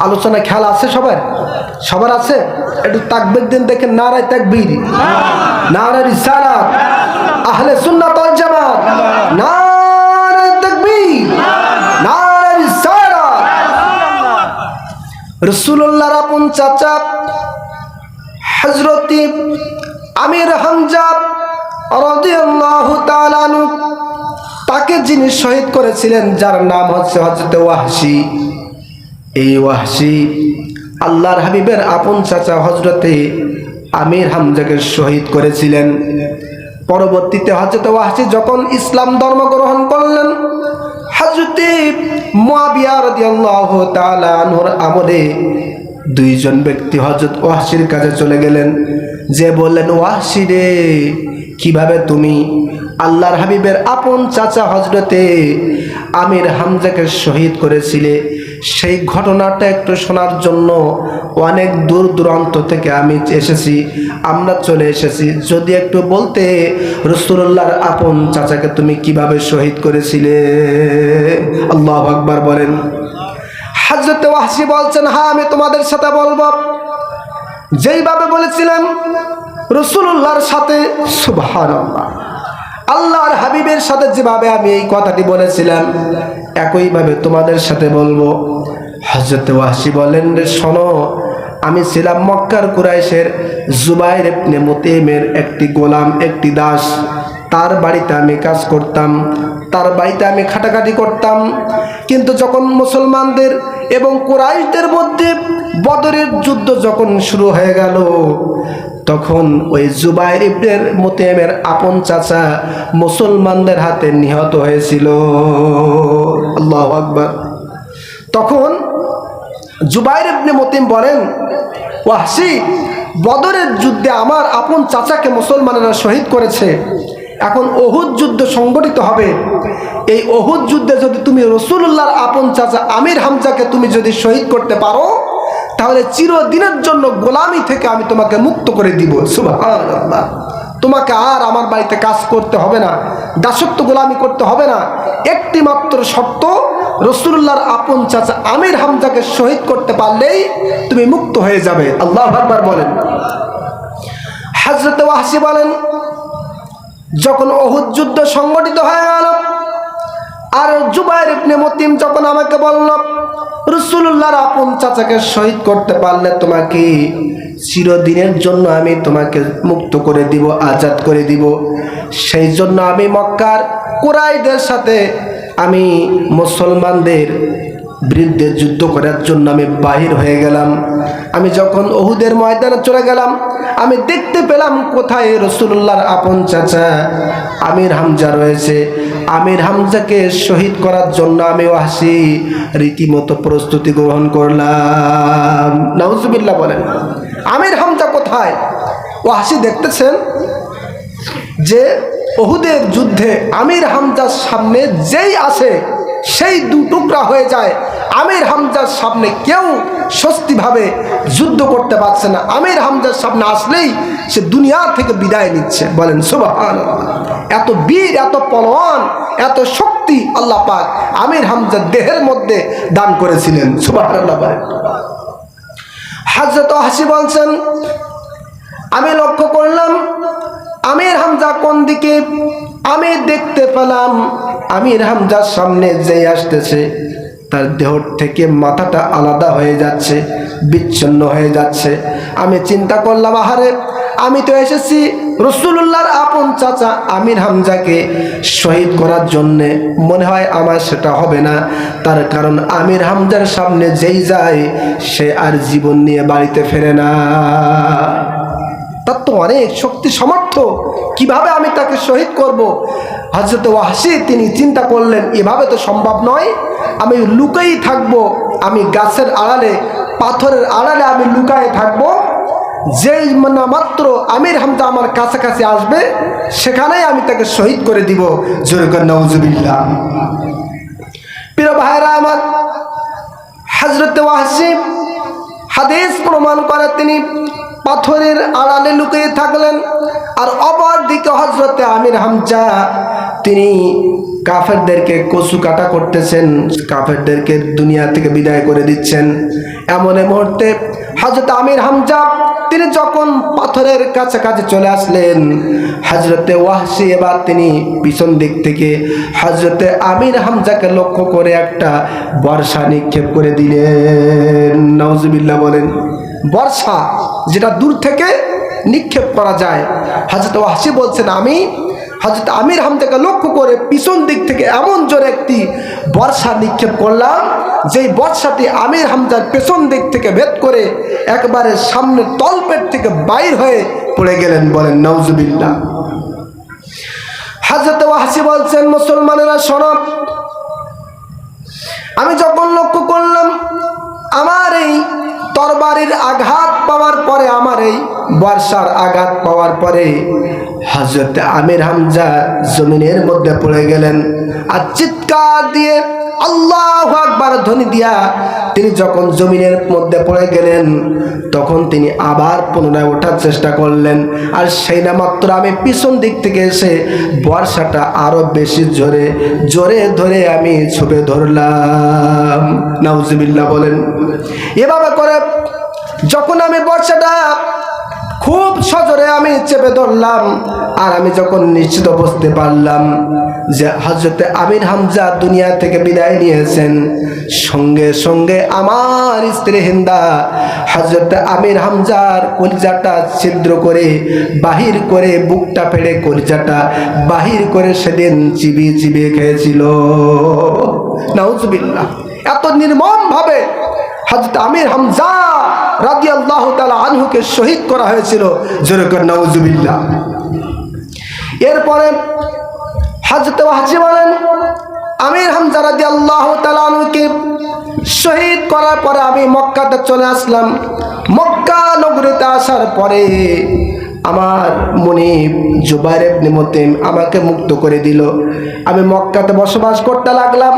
আলোচনা খেয়াল আছে সবার? সবার আছে? একটু তাকবির দিন দেখেন, নারায় তাকবীর। নারায় রিসালাত। আহলে সুন্নাত ওয়াল জামাত। নারায় তাকবীর। নারায় রিসালাত। রাসূলুল্লাহর আপন চাচা, হযরতি আমির হামজা রাদিয়াল্লাহু তাআলা তাকে যিনি শহীদ করেছিলেন, যার নাম হচ্ছে হযরত ওয়াহশী। এই ওয়াহশি আল্লাহর হাবিবের আপন চাচা হজরতে আমির হামজাকে শহীদ করেছিলেন। পরবর্তীতে হজরত ওয়াহশি যখন ইসলাম ধর্ম গ্রহণ করলেন হজরতে আনহুর আমলে দুইজন ব্যক্তি হজরত ওয়াহশির কাছে চলে গেলেন। যে বললেন, ওয়াহশি রে, কীভাবে তুমি আল্লাহর হাবিবের আপন চাচা হজরতে আমির হামজাকে শহীদ করেছিলে। সেই ঘটনাটা একটু শোনার জন্য অনেক দূর দূরান্ত থেকে আমি এসেছি, আমরা চলে এসেছি। যদি একটু বলতে রসুল্লাহর আপন চাচাকে তুমি কীভাবে শহীদ করেছিলে? আল্লাহ আকবার বলেন। হাজরত ওয়াহসি বলছেন হ্যাঁ আমি তোমাদের সাথে বলব। যেইভাবে বলেছিলাম রসুল্লাহর সাথে সুবহান আল্লাহর হাবিবের সাথে যেভাবে আমি এই কথাটি বলেছিলাম, একইভাবে তোমাদের সাথে বলব। হজরত ওয়াসি বলেন, রে শোনো, আমি ছিলাম মক্কার কুরাইশের জুবাইর ইবনে মুতিমের একটি গোলাম, একটি দাস। তার বাড়িতে আমি কাজ করতাম, তার বাড়িতে আমি খাটাখাটি করতাম। কিন্তু যখন মুসলমানদের এবং কুরাইশদের মধ্যে বদরের যুদ্ধ যখন শুরু হয়ে গেল তখন ওই জুবাইর ইবনের মোতেমের আপন চাচা মুসলমানদের হাতে নিহত হয়েছিল। আল্লাহ আকবর। তখন জুবাইর ইবনে মতিম বলেন ওয়াহসি বদরের যুদ্ধে আমার আপন চাচাকে মুসলমানেরা শহীদ করেছে। এখন অহুদ যুদ্ধ সংগঠিত হবে। এই অহুদ যুদ্ধে যদি তুমি রসুল্লাহর আপন চাচা আমির হামজাকে তুমি যদি শহীদ করতে পারো তাহলে চিরদিনের জন্য গোলামি থেকে আমি তোমাকে মুক্ত করে দিব। সুবহানাল্লাহ। তোমাকে আর আমার বাড়িতে কাজ করতে হবে না, দাসত্ব গোলামি করতে হবে না। একটি মাত্র শর্ত, রসুল্লাহর আপন চাচা আমির হামজাকে শহীদ করতে পারলেই তুমি মুক্ত হয়ে যাবে। আল্লাহ আকবার বলেন। হাজরত ওয়াহসি বলেন, যখন অহুদ যুদ্ধ সংগঠিত হয়ে গেল, আর জুবাইর ইবনে মতিম যখন আমাকে বলল রসুল্লাহর আপন চাচাকে শহীদ করতে পারলে তোমাকে চিরদিনের জন্য আমি তোমাকে মুক্ত করে দিব, আজাদ করে দিব। সেই জন্য আমি মক্কার কোরাইদের সাথে আমি মুসলমানদের বিরুদ্ধে যুদ্ধ করার জন্য আমি বাহির হয়ে গেলাম। আমি যখন ওহুদের ময়দানে চলে গেলাম, আমি দেখতে পেলাম কোথায় রসুল্লাহর আপন চাচা আমির হামজা রয়েছে। আমির হামজাকে শহীদ করার জন্য আমি আসি রীতিমতো প্রস্তুতি গ্রহণ করলাম। নাউজুবিল্লাহ বলেন, আমির হামজা কোথায়? ও হাসি দেখতেছেন যে ওহুদের যুদ্ধে আমির হামজার সামনে যেই আসে সেই দু টুকরা হয়ে যায়। আমির হামজার সামনে কেউ স্বস্তিভাবে যুদ্ধ করতে পারছে না। আমির হামজার সামনে আসলেই সে দুনিয়া থেকে বিদায় নিচ্ছে। বলেন সুবাহান এত বীর, এত পলওয়ান এত শক্তি আল্লাহ পাক আমির হামজার দেহের মধ্যে দান করেছিলেন। সুবাহ আল্লাহ বলেন। হাজরত হাসি বলছেন, আমি লক্ষ্য করলাম, আমির হামজা কোন দিকে আমি দেখতে পেলাম আমির হামজার সামনে যে আসতেছে, তার দেহ থেকে মাথাটা আলাদা হয়ে যাচ্ছে, বিচ্ছিন্ন হয়ে যাচ্ছে। আমি চিন্তা করলাম, আহারে, আমি তো এসেছি রসুল্লাহর আপন চাচা আমির হামজাকে শহীদ করার জন্যে। মনে হয় আমার সেটা হবে না। তার কারণ আমির হামজার সামনে যেই যায়, সে আর জীবন নিয়ে বাড়িতে ফেরে না। তার তো অনেক, শক্তি সামর্থ্য। কীভাবে আমি তাকে শহীদ করব? হজরত ওয়াসি তিনি চিন্তা করলেন, এভাবে তো সম্ভব নয়। আমি লুকাই থাকব, আমি গাছের আড়ালে, পাথরের আড়ালে আমি লুকায়ে থাকব। যেই না মাত্র আমির হামজা আমার কাছাকাছি আসবে, সেখানেই আমি তাকে শহীদ করে দিব। জোরকর প্রিয় ভাইরা আমার হজরত ওয়াসিম হাদিস প্রমাণ করে তিনি পাথরের আড়ালে লুকিয়ে থাকলেন আর অপর দিকে হজরতে আমির হামজা, তিনি কাফেরদেরকে কচু কাটা করতেছেন, কাফেরদেরকে দুনিয়া থেকে বিদায় করে দিচ্ছেন। এমন এই মুহূর্তে হজরত আমির হামজা, তিনি যখন পাথরের কাছাকাছি চলে আসলেন হজরতে ওয়াহসি এবার তিনি পিছন দিক থেকে হজরতে আমির হামজাকে লক্ষ্য করে একটা বর্ষা নিক্ষেপ করে দিলেন। নওজবিল্লা বলেন বর্ষা যেটা দূর থেকে নিক্ষেপ করা যায়। হজরত ওয়াহসি বলছেন, আমি হজরত আমির হামজাকে লক্ষ্য করে পিছন দিক থেকে এমন জোরে একটি বর্ষা নিক্ষেপ করলাম, যেই বর্ষাটি আমির হামজার পেছন দিক থেকে ভেদ করে একবারে সামনে তলপেট থেকে বাইর হয়ে পড়ে গেলেন বলেন নওজুবিল্লা হাজরত ওয়াহসি বলছেন, মুসলমানেরা শোনো, আমি যখন লক্ষ্য করলাম, আমার এই তরবারির আঘাত পাওয়ার পরে, আমার এই বর্ষার আঘাত পাওয়ার পরে হজরত আমির হামজা জমিনের মধ্যে পড়ে গেলেন। আর চিৎকার দিয়ে আল্লাহ আকবার ধ্বনি দিয়া তিনি যখন জমিনের মধ্যে পড়ে গেলেন, তখন তিনি আবার পুনরায় ওঠার চেষ্টা করলেন। আর সেই না মাত্র আমি পিছন দিক থেকে এসে বর্ষাটা আরও বেশি জোরে জোরে ধরে আমি ছুপে ধরলাম। নাউজিবিল্লাহ বলেন। এভাবে করে যখন আমি বর্ষাটা খুব সজোরে আমি চেপে ধরলাম, আর আমি যখন নিশ্চিত বুঝতে পারলাম যে হজরতে আমির হামজা দুনিয়া থেকে বিদায় নিয়েছেন, সঙ্গে সঙ্গে আমার স্ত্রী হিন্দা হজরতে আমির হামজার কলিজাটা ছিদ্র করে, বাহির করে বুকটা ফেড়ে কলিজাটা বাহির করে সেদিন চিবিয়ে চিবিয়ে খেয়েছিল। নাউজবিল্লাহ। এত নির্মম ভাবে হজরত আমির হামজা রাজি আল্লাহ তালা আনহুকে শহীদ করা হয়েছিল। যেরকম নওজুবিল্লা এরপরে হজরত হাজি বলেন, আমির হামজা রাজি আল্লাহ আনহুকে শহীদ করার পরে আমি মক্কাতে চলে আসলাম। মক্কা নগরীতে আসার পরে আমার মনে জুবাইর নিমতে আমাকে মুক্ত করে দিল। আমি মক্কাতে বসবাস করতে লাগলাম।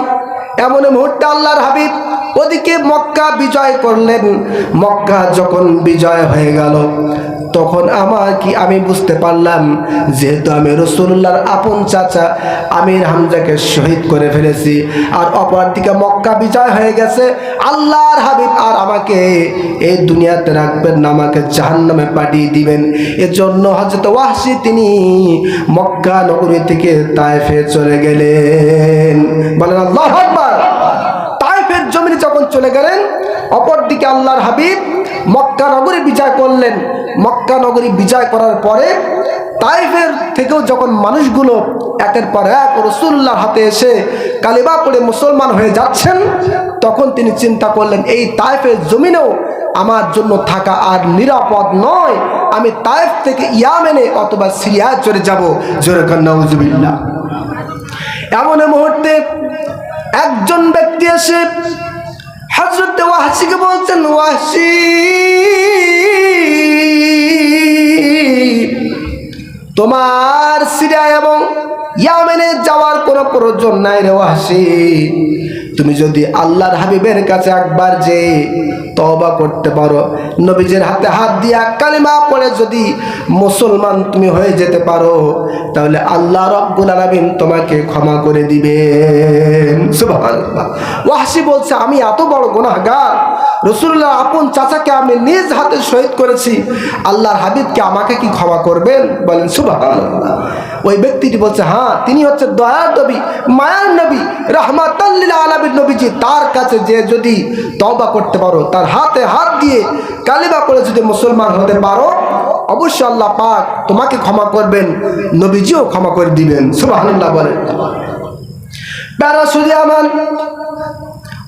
এমন মুহূর্তে আল্লাহর হাবিব ওদিকে মক্কা বিজয় করলেন। মক্কা যখন বিজয় হয়ে গেল, তখন আমার কি আমি বুঝতে পারলাম, যেহেতু আমি রসুল্লাহর আপন চাচা আমির হামজাকে শহীদ করে ফেলেছি, আর অপর দিকে মক্কা বিজয় হয়ে গেছে, আল্লাহর হাবিব আর আমাকে এই দুনিয়াতে রাখবেন না, আমাকে জাহান্নামে পাঠিয়ে দিবেন। এজন্য হজরত ওয়াহসি তিনি মক্কা নগরী থেকে তায়েফে চলে গেলেন। বলেন, আল্লাহ যখন চলে গেলেন, অপরদিকে আল্লাহর হাবিব মক্কা নগরী বিজয় করলেন। মক্কা নগরী বিজয় করার পরে তাইফের থেকেও যখন মানুষগুলো একের পর এক রসুল্লাহর হাতে এসে কালিবা পড়ে মুসলমান হয়ে যাচ্ছেন, তখন তিনি চিন্তা করলেন, এই তাইফের জমিনেও আমার জন্য থাকা আর নিরাপদ নয়। আমি তাইফ থেকে ইয়ামেনে অথবা সিরিয়ায় চলে যাব। নজুবিল্লা এমন মুহূর্তে একজন ব্যক্তি এসে হজরত ওয়াহসিকে বলছেন ওয়াহসি তোমার সিরিয়া এবং ইয়ামেনে যাওয়ার কোনো প্রয়োজন নাই রে ওয়াহসি তুমি যদি আল্লাহর হাবিবের কাছে একবার যে তবা করতে পারো, নবীজের হাতে হাত দিয়া কালিমা পড়ে যদি মুসলমান তুমি হয়ে যেতে পারো, তাহলে আল্লাহ রব্বুল আলামিন তোমাকে ক্ষমা করে দিবেন। ওয়াহসি বলছে, আমি এত বড় গুনাহগার। রসুল্লাহ আপন চাচাকে আমি নিজ হাতে শহীদ করেছি। আল্লাহর হাবিবকে আমাকে কি ক্ষমা করবেন? বলেন, সুবহানাল্লাহ। ওই ব্যক্তিটি বলছে হ্যাঁ তিনি হচ্ছে দয়ার নবী, মায়ার নবী রহমাতাল্লিল আলামিন নবীজি। তার কাছে যে যদি তওবা করতে পারো, তার হাতে হাত দিয়ে কালিমা করে যদি মুসলমান হতে পারো, অবশ্যই আল্লাহ পাক তোমাকে ক্ষমা করবেন, নবীজিও ক্ষমা করে দিবেন। সুবহানাল্লাহ বলেন। প্যারা সুদি আমার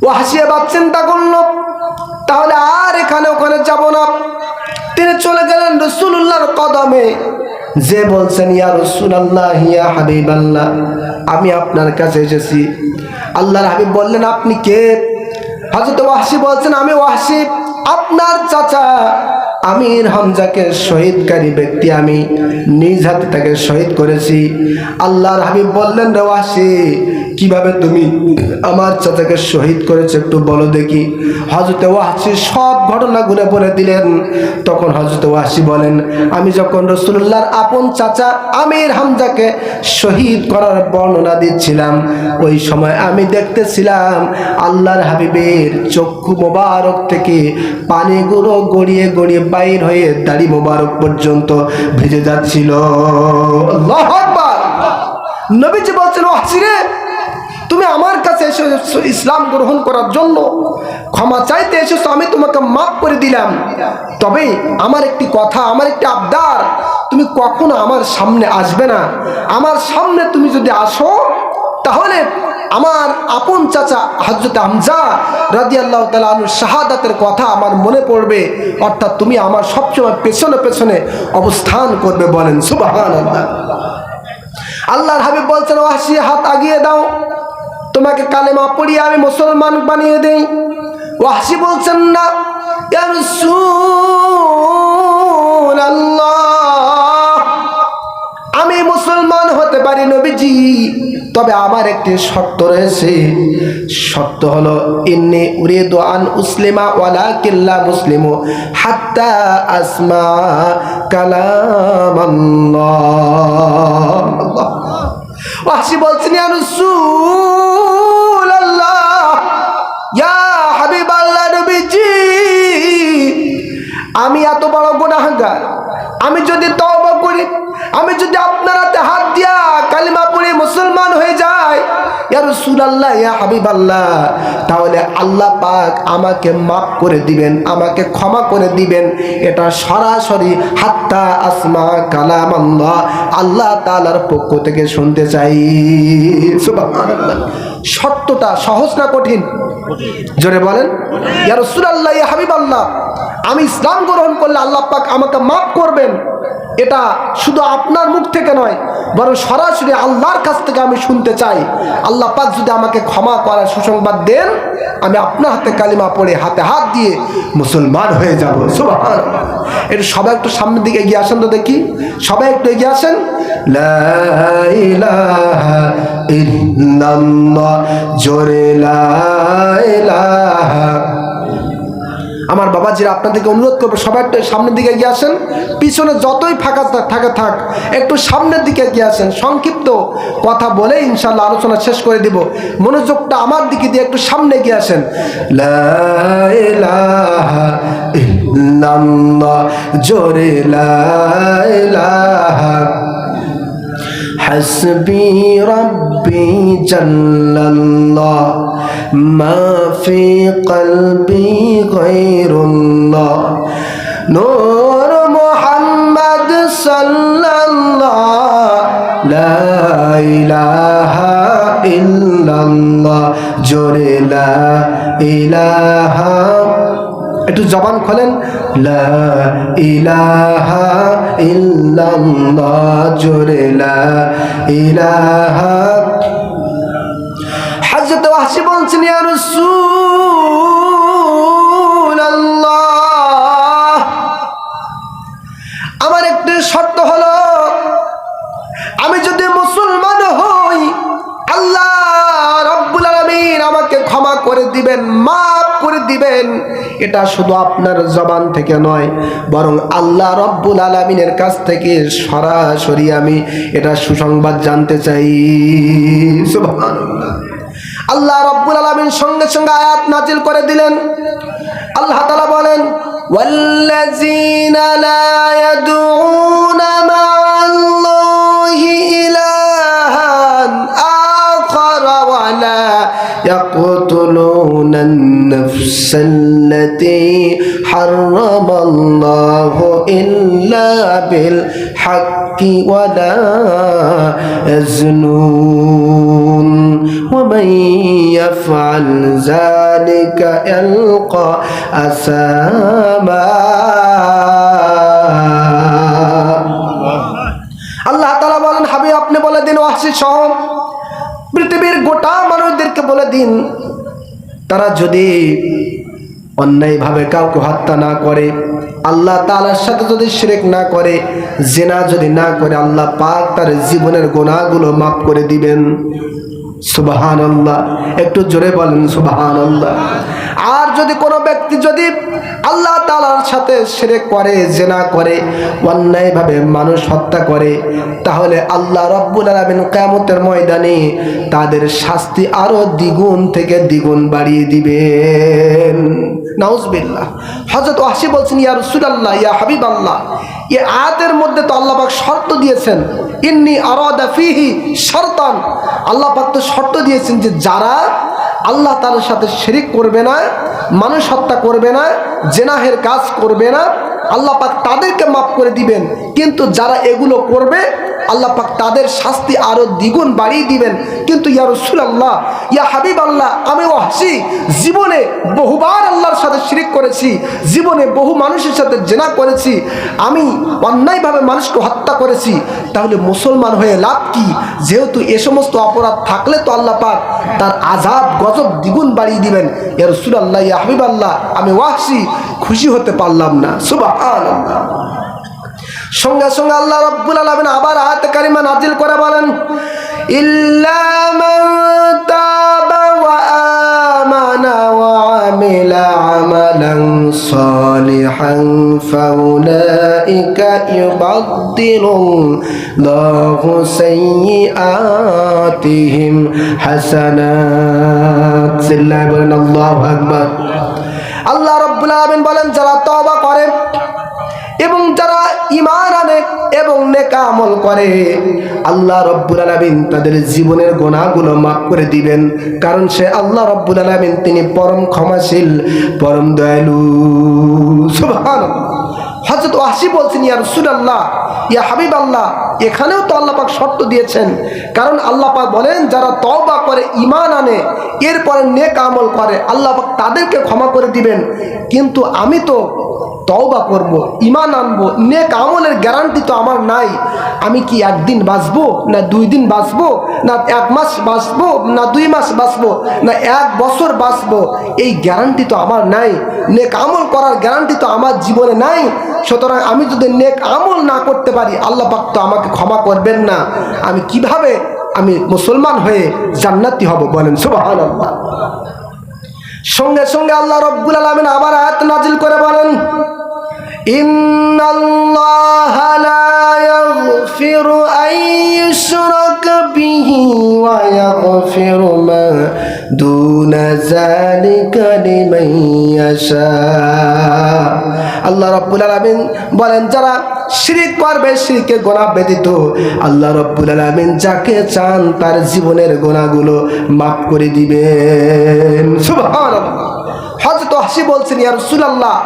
ও হাসিয়ে বাপ চিন্তা করল, তাহলে আর এখানে ওখানে যাব না। তিনি চলে গেলেন রসুল্লাহর কদমে। যে বলছেন, ইয়া রসুল আল্লাহ ইয়া হাবিব আল্লাহ আমি আপনার কাছে এসেছি। আল্লাহর হাবিব বললেন, আপনি কে? হজরত ওয়াসি বলছেন, আমি ওয়াসিফ আপনার চাচা। আমির হামজাকে শহীদকারী ব্যক্তি আমি নিজ হাতে তাকে শহীদ করেছি। আল্লাহর হাবিব বললেন রে ওয়াসি কীভাবে তুমি আমার চাচাকে শহীদ করেছে একটু বলো দেখি। হজরতে ওয়াসি সব ঘটনা ঘুরে বলে দিলেন। তখন হজরতে ওয়াসি বলেন, আমি যখন রসুল্লাহর আপন চাচা আমির হামজাকে শহীদ করার বর্ণনা দিচ্ছিলাম, ওই সময় আমি দেখতেছিলাম আল্লাহর হাবিবের চক্ষু মোবারক থেকে পানিগুলো গড়িয়ে গড়িয়ে বাইর হয়ে দাড়ি মোবারক পর্যন্ত ভেজে যাচ্ছিল। নবীজি বলছেন রে তুমি আমার কাছে এসেছ ইসলাম গ্রহণ করার জন্য ক্ষমা চাইতে এসেছ, আমি তোমাকে মাফ করে দিলাম। তবে আমার একটি কথা, আমার একটি আবদার, তুমি কখনো আমার সামনে আসবে না। আমার সামনে তুমি যদি আসো, তাহলে আমার আপন চাচা হজরত হামজা রাজি আল্লাহ তালুর শাহাদাতের কথা আমার মনে পড়বে, অর্থাৎ তুমি আমার সবসময় পেছনে পেছনে অবস্থান করবে বলেন সুবাহান আল্লাহ আল্লাহর হাবিব বলছেন ওয়াসি হাত আগিয়ে দাও। তোমাকে কালেমা পড়িয়ে আমি মুসলমান বানিয়ে দেই। ওয়াসি বলছেন, না আমি মুসলমান হতে পারি নবীজি। তবে আমার একটি শর্ত রয়েছে। শর্ত হলো, ইন্নি উরিদু আন উসলিমা ওয়ালা কিল্লা মুসলিমু হাত্তা আসমা কালাম আল্লাহ ওয়াসি বলছেন, ইয়া রাসূলুল্লাহ, ইয়া হাবিবাল্লাহ নবীজি, আমি এত বড় গুনাহগার। আমি যদি তওবা করি, আমি যদি আপনার হাতে হাত দিয়া কালিমা পড়ে মুসলমান হয়ে যাই রাসূলুল্লাহ, ইয়া হাবিবাল্লাহ। তাহলে আল্লাহ পাক আমাকে মাফ করে দিবেন, আমাকে ক্ষমা করে দিবেন। এটা সরাসরি, হাত্তা আসমা কালাম আল্লাহ আল্লাহ তাআলার পক্ষ থেকে শুনতে চাই। সত্যটা সহজ না কঠিন? জোরে বলেন। ইয়া রাসূলুল্লাহ, ইয়া হাবিবাল্লাহ। আমি ইসলাম গ্রহণ করলে আল্লাহ পাক আমাকে মাফ করবেন। এটা শুধু আপনার মুখ থেকে নয়, বরং সরাসরি আল্লাহর কাছ থেকে আমি শুনতে চাই। আল্লাহ পাক যদি আমাকে ক্ষমা করার সুসংবাদ দেন, আমি আপনার হাতে কালিমা পড়ে হাতে হাত দিয়ে মুসলমান হয়ে যাব। সুবহান এটা সবাই একটু সামনের দিকে এগিয়ে আসেন তো দেখি। সবাই একটু এগিয়ে আসেন। জোরে লা ইলাহা আমার বাবাজিরা আপনাদেরকে অনুরোধ করব, সবাই একটু সামনের দিকে এগিয়ে আসেন। পিছনে যতই ফাঁকা থাকে থাক, একটু সামনের দিকে এগিয়ে আসেন। সংক্ষিপ্ত কথা বলে ইনশাল্লাহ আলোচনা শেষ করে দিব। মনোযোগটা আমার দিকে দিয়ে একটু সামনে এগিয়ে আসেন। জোরে লা ইলাহা حسبي ربي جل الله ما في قلبي غير الله نور محمد صلى الله لا إله إلا الله جل لا إله একটু জবান খোলেন লা ইলাহা বলছেন আমার একটি শর্ত হলো, আমি যদি মুসলমান হই, আল্লাহ রব্বুল আলামিন আমাকে ক্ষমা করে দিবেন, মাফ করে দিবেন। এটা শুধু আপনার জবান থেকে নয় বরং আল্লাহ রব্বুল আলামিনের কাছ থেকে সরাসরি আমি এটা সুসংবাদ জানতে চাই সুবহানাল্লাহ আল্লাহ রব্বুল আলামিন সঙ্গে সঙ্গে আয়াত নাজিল করে দিলেন আল্লাহ তাআলা বলেন والذين لا يدعون النفس التي حرم الله إلا بالحق ولا يزنون ومن يفعل ذلك يلقى أثاما আল্লাহ তালা বলেন হাবি আপনি বলে দিন ওয়াসি সহ পৃথিবীর গোটা মানুষদেরকে বলে দিন তারা যদি অন্যায়ভাবে কাউকে হত্যা না করে, আল্লাহ তালার সাথে যদি শিরেক না করে, জেনা যদি না করে, আল্লাহ পাক তার জীবনের গোনাগুলো মাফ করে দিবেন। সুবাহান আল্লাহ একটু জোরে বলেন সুবাহান আল্লাহ আর যদি কোনো ব্যক্তি যদি আল্লাহ তালার সাথে সেরে করে, জেনা করে, অন্যায়ভাবে মানুষ হত্যা করে, তাহলে আল্লাহ রব্বুল আলমিন কেমতের ময়দানে তাদের শাস্তি আরও দ্বিগুণ থেকে দ্বিগুণ বাড়িয়ে দিবেন। নাউজবিল্লাহ। হজরত ওয়াসি বলছেন, ইয়া রসুলাল্লাহ, ইয়া হাবিব আল্লাহ এ আয়াতের মধ্যে তো আল্লাহ পাক শর্ত দিয়েছেন, ইন্নি আরাদা ফিহি শর্তান। আল্লাহ পাক তো শর্ত দিয়েছেন যে যারা আল্লাহ তার সাথে শিরিক করবে না মানুষ হত্যা করবে না জেনাহের কাজ করবে না আল্লাহ পাক তাদেরকে মাফ করে দিবেন। কিন্তু যারা এগুলো করবে, আল্লাহ পাক তাদের শাস্তি আরও দ্বিগুণ বাড়িয়ে দিবেন। কিন্তু ইয়া রসুল আল্লাহ ইয়া হাবিব আল্লাহ আমি হাসি জীবনে বহুবার আল্লাহর সাথে শিরিক করেছি। জীবনে বহু মানুষের সাথে জেনা করেছি। আমি অন্যায়ভাবে মানুষকে হত্যা করেছি। তাহলে মুসলমান হয়ে লাভ কি? যেহেতু এ সমস্ত অপরাধ থাকলে তো আল্লাহ পাক তার আজাব গজব দ্বিগুণ বাড়িয়ে দিবেন। ইয়া রসুল আল্লাহ ইয়া হাবিব আল্লাহ আমি ওয়াসি খুশি হতে পারলাম না। সুবাহ সঙ্গে সঙ্গে আল্লাহ রব্বুল আলমিন আবার আয়াত কারিমা নাজিল করে বলেন, ইল্লা মান তাবা ওয়া আমানা ওয়া আমিলা আমালান আল্লাহু রব্বুল আলামিন বলেন, যারা তওবা করে এবং যারা ইমান আনে এবং নেকা আমল করে, আল্লাহ রব্বুল আলমিন তাদের জীবনের গোনাগুলো মাফ করে দিবেন। কারণ সে আল্লাহ রব্বুল আলমিন, তিনি পরম ক্ষমাশীল, পরম দয়ালু। সুবহান হজরত ওয়াসি বলছেন, ইয়া রসুলাল্লাহ, ইয়া হাবিব আল্লাহ এখানেও তো আল্লাহ পাক শর্ত দিয়েছেন। কারণ আল্লাহ পাক বলেন, যারা তওবা করে ইমান আনে, এরপরে নেক আমল করে, আল্লাহ পাক তাদেরকে ক্ষমা করে দিবেন। কিন্তু আমি তো তওবা করব ইমান আনব, নেক আমলের গ্যারান্টি তো আমার নাই। আমি কি একদিন বাঁচবো, না দুই দিন বাঁচবো, না এক মাস বাঁচবো, না দুই মাস বাঁচবো, না এক বছর বাঁচবো? এই গ্যারান্টি তো আমার নাই। নেক আমল করার গ্যারান্টি তো আমার জীবনে নাই। সুতরাং আমি যদি নেক আমল না করতে পারি, আল্লাহ পাক তো আমাকে ক্ষমা করবেন না। আমি কীভাবে আমি মুসলমান হয়ে জান্নাতি হব বলেন, সুবহানাল্লাহ। সঙ্গে সঙ্গে আল্লাহ রব্বুল আলমিন আবার আয়াত নাজিল করে বলেন লা ইয়াগফিরু আন ইউশরাকা বিহি ওয়া ইয়াগফিরু মা দুনা যালিকা লিমান ইয়াশা। আল্লাহ রব্বুল আলামিন বলেন, যারা শিরিক করবে, শিরিকের গোনা ব্যতীত আল্লাহ রব্বুল আলামিন যাকে চান তার জীবনের গোনাগুলো মাফ করে দিবেন। হযরত হাসি বলছেন, ইয়া রাসূলুল্লাহ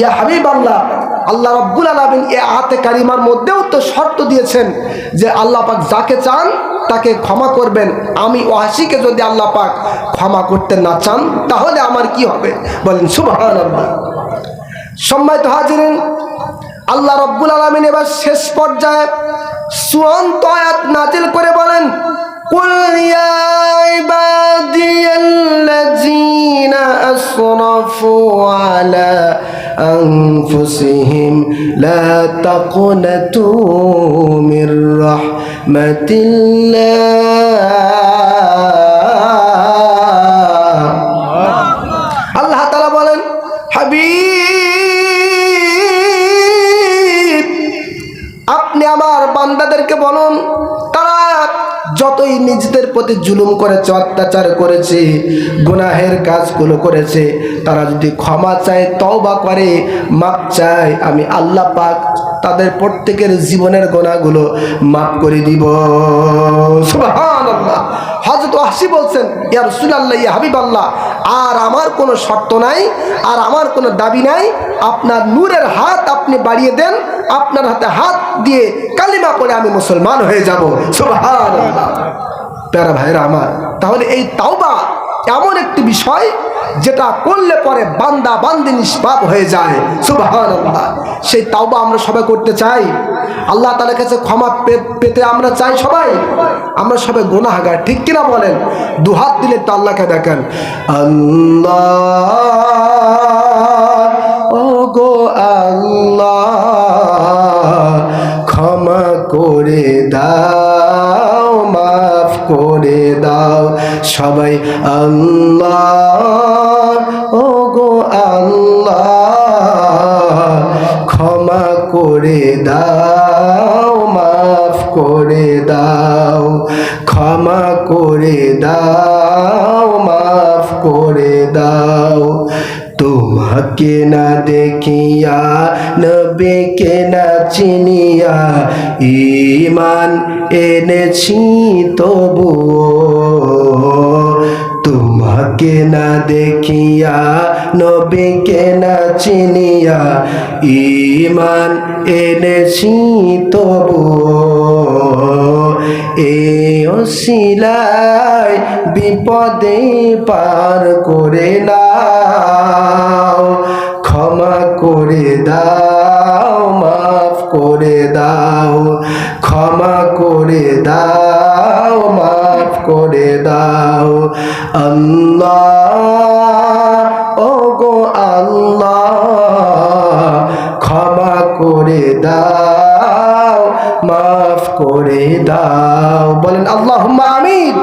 ইয়া হাবিব আল্লাহ আল্লাহ রব্বুল আলমিন এ আহাতে কারিমার মধ্যেও তো শর্ত দিয়েছেন যে আল্লাহ পাক যাকে চান তাকে ক্ষমা করবেন। আমি ওয়াসিকে যদি আল্লাহ পাক ক্ষমা করতে না চান, তাহলে আমার কি হবে? বলেন সুভান আল্লাহ সম্মানিত হাজিরেন, আল্লাহ রব্বুল আলমিন এবার শেষ পর্যায়ে চূড়ান্ত আয়াত নাজিল করে বলেন, কুল ইয়া ইবাদিয়াল্লাযী أسرفوا على أنفسهم. لا تقنطوا من رحمة الله. প্রতি জুলুম করেছে, অত্যাচার করেছে, গুনাহের কাজগুলো করেছে, তারা যদি ক্ষমা চায়, তওবা করে মাপ চায়, আমি আল্লাহ পাক তাদের প্রত্যেকের জীবনের গোনাগুলো মাফ করে দিব। হযরত ওয়াসি বলছেন, ইয়া রাসূলুল্লাহ, ইয়া হাবিবাল্লাহ, আর আমার কোনো শর্ত নাই, আর আমার কোনো দাবি নাই, আপনার নূরের হাত আপনি বাড়িয়ে দেন, আপনার হাতে হাত দিয়ে কালিমা পড়ে আমি মুসলমান হয়ে যাব। সুবহানাল্লাহ। প্যারা ভাইরা আমার, তাহলে এই তাওবা এমন একটি বিষয় যেটা করলে পরে বান্দা বান্দি নিষ্পাপ হয়ে যায়। সুবহানাল্লাহ। সেই তাওবা আমরা সবাই করতে চাই। আল্লাহ তাআলার কাছে ক্ষমা পেতে আমরা চাই সবাই। আমরা সবাই গোনাহাগার, ঠিক কিনা বলেন? দুহাত দিলে তো আল্লাহকে দেখেন। আল্লাহ ও গো আল্লাহ, ক্ষমা করে মাফ করে দাও সবাই আল্লাহ ও গো আল্লাহ, ক্ষমা করে দাও, মাফ করে দাও, ক্ষমা করে দাও, মাফ করে দাও। তোমাকে না দেখিয়া নবীকে না চিনিয়া। ইমান এনেছি তবুও। তোমাকে না দেখিয়া নবীকে না চিনিয়া। ইমান এনেছি তবুও। এ অশিলায় বিপদে পার করে নাও। ক্ষমা করে দাও, মাফ করে দাও, ক্ষমা করে দাও, মাফ করে দাও। আল্লাহ ও গো আল্লাহ, ক্ষমা করে দাও, মাফ করে দাও। বলেন আল্লাহ আমিন।